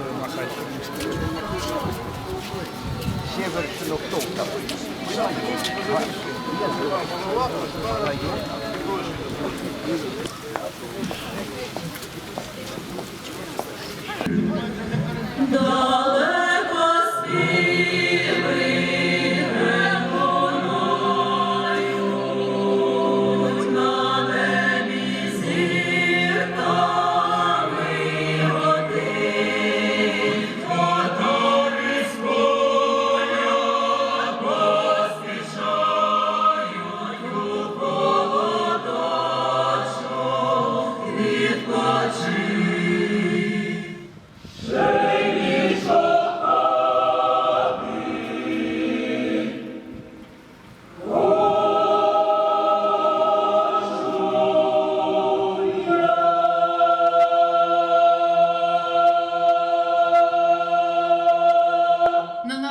на Харківській. Северщину хто там? Далеко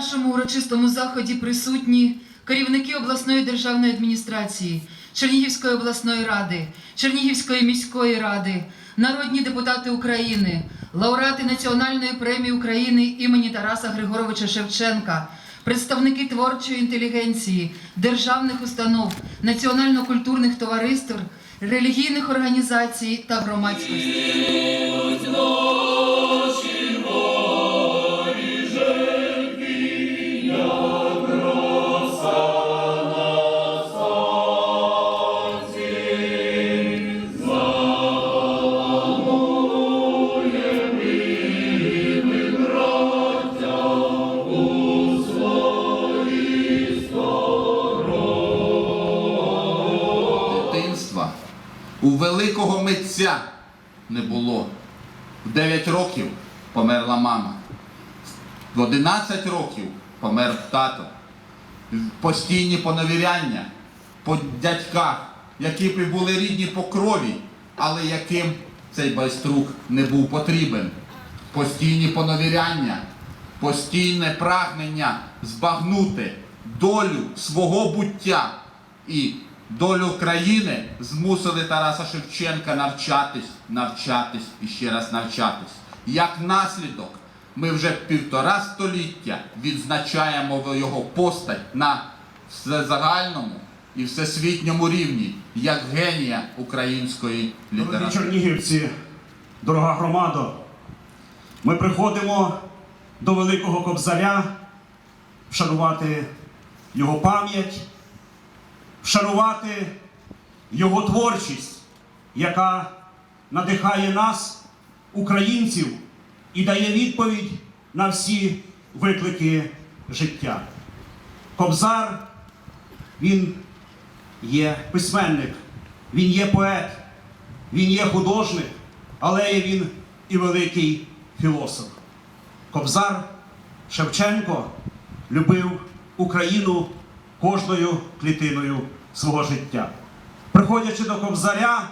нашому урочистому заході присутні керівники обласної державної адміністрації, Чернігівської обласної ради, Чернігівської міської ради, народні депутати України, лауреати Національної премії України імені Тараса Григоровича Шевченка, представники творчої інтелігенції, державних установ, національно-культурних товариств, релігійних організацій та громадськості. У великого митця не було. В 9 років померла мама. В 11 років помер тато. Постійні поневіряння по дядьках, які були рідні по крові, але яким цей байструк не був потрібен. Постійні поневіряння, постійне прагнення збагнути долю свого буття і долю країни змусили Тараса Шевченка навчатись, навчатись і ще раз навчатись. Як наслідок, ми вже півтора століття відзначаємо його постать на всезагальному і всесвітньому рівні як генія української Дорогі літератури. чернігівці, дорога громадо, ми приходимо до Великого Кобзаря вшанувати його пам'ять, вшанувати його творчість, яка надихає нас, українців, і дає відповідь на всі виклики життя. Кобзар, він є письменник, він є поет, він є художник, але є він і великий філософ. Кобзар Шевченко любив Україну кожною клітиною свого життя. Приходячи до Кобзаря,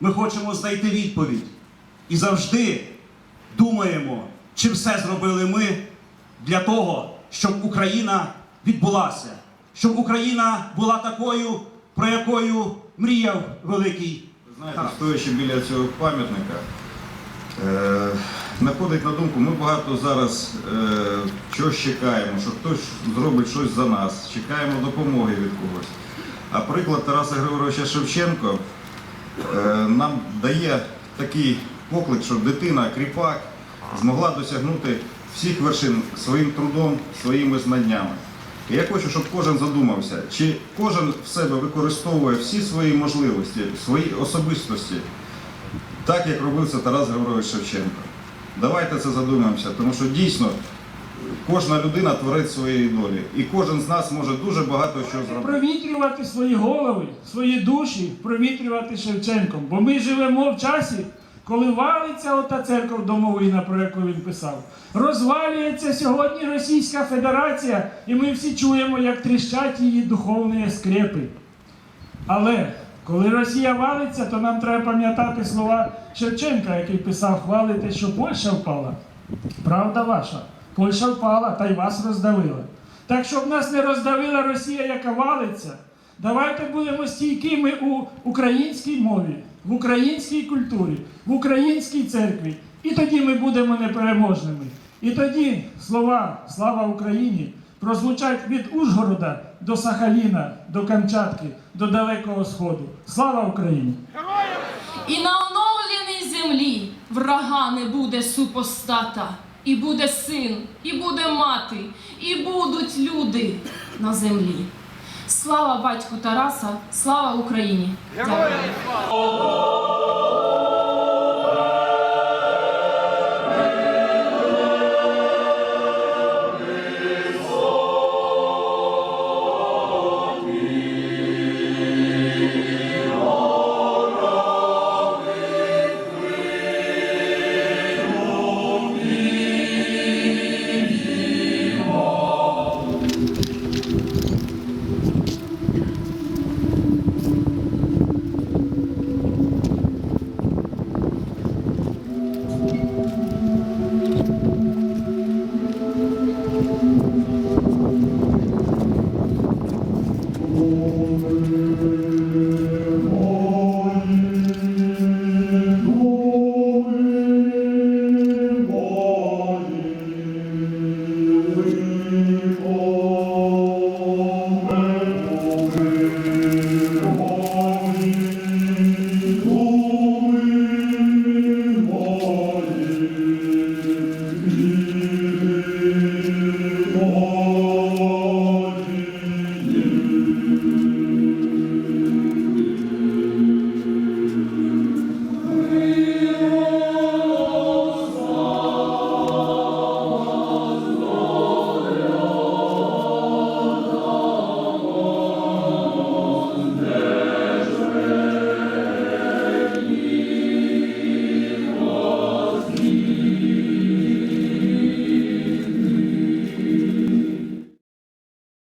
ми хочемо знайти відповідь і завжди думаємо, чи все зробили ми для того, щоб Україна відбулася, щоб Україна була такою, про якою мріяв великий Знаєте, стоячи біля цього пам'ятника, е, находить на думку, ми багато зараз е, чогось чекаємо, що хтось зробить щось за нас, чекаємо допомоги від когось. А приклад Тараса Григоровича Шевченко е, нам дає такий поклик, що дитина, кріпак, змогла досягнути всіх вершин своїм трудом, своїми знаннями. І я хочу, щоб кожен задумався, чи кожен в себе використовує всі свої можливості, свої особистості, так як робив це Тарас Григорович Шевченко. Давайте це задумаємося, тому що дійсно кожна людина творець своєї долі. І кожен з нас може дуже багато що зробити. провітрювати свої голови, свої душі, провітрювати Шевченком. Бо ми живемо в часі, коли валиться ота церква домовина, про яку він писав. Розвалюється сьогодні Російська Федерація, і ми всі чуємо, як тріщать її духовні скрепи. Але коли Росія валиться, то нам треба пам'ятати слова Шевченка, який писав, хвалите, що Польща впала. Правда ваша. Польща впала та й вас роздавила. Так, щоб нас не роздавила Росія, яка валиться, давайте будемо стійкими у українській мові, в українській культурі, в українській церкві І тоді ми будемо непереможними. І тоді слова Слава Україні прозвучать від Ужгорода до Сахаліна, до Камчатки, до Далекого Сходу. Слава Україні! І на оновленій землі врага не буде супостата, і буде син, і буде мати, і будуть люди на землі. Слава батьку Тараса, слава Україні! Дякую.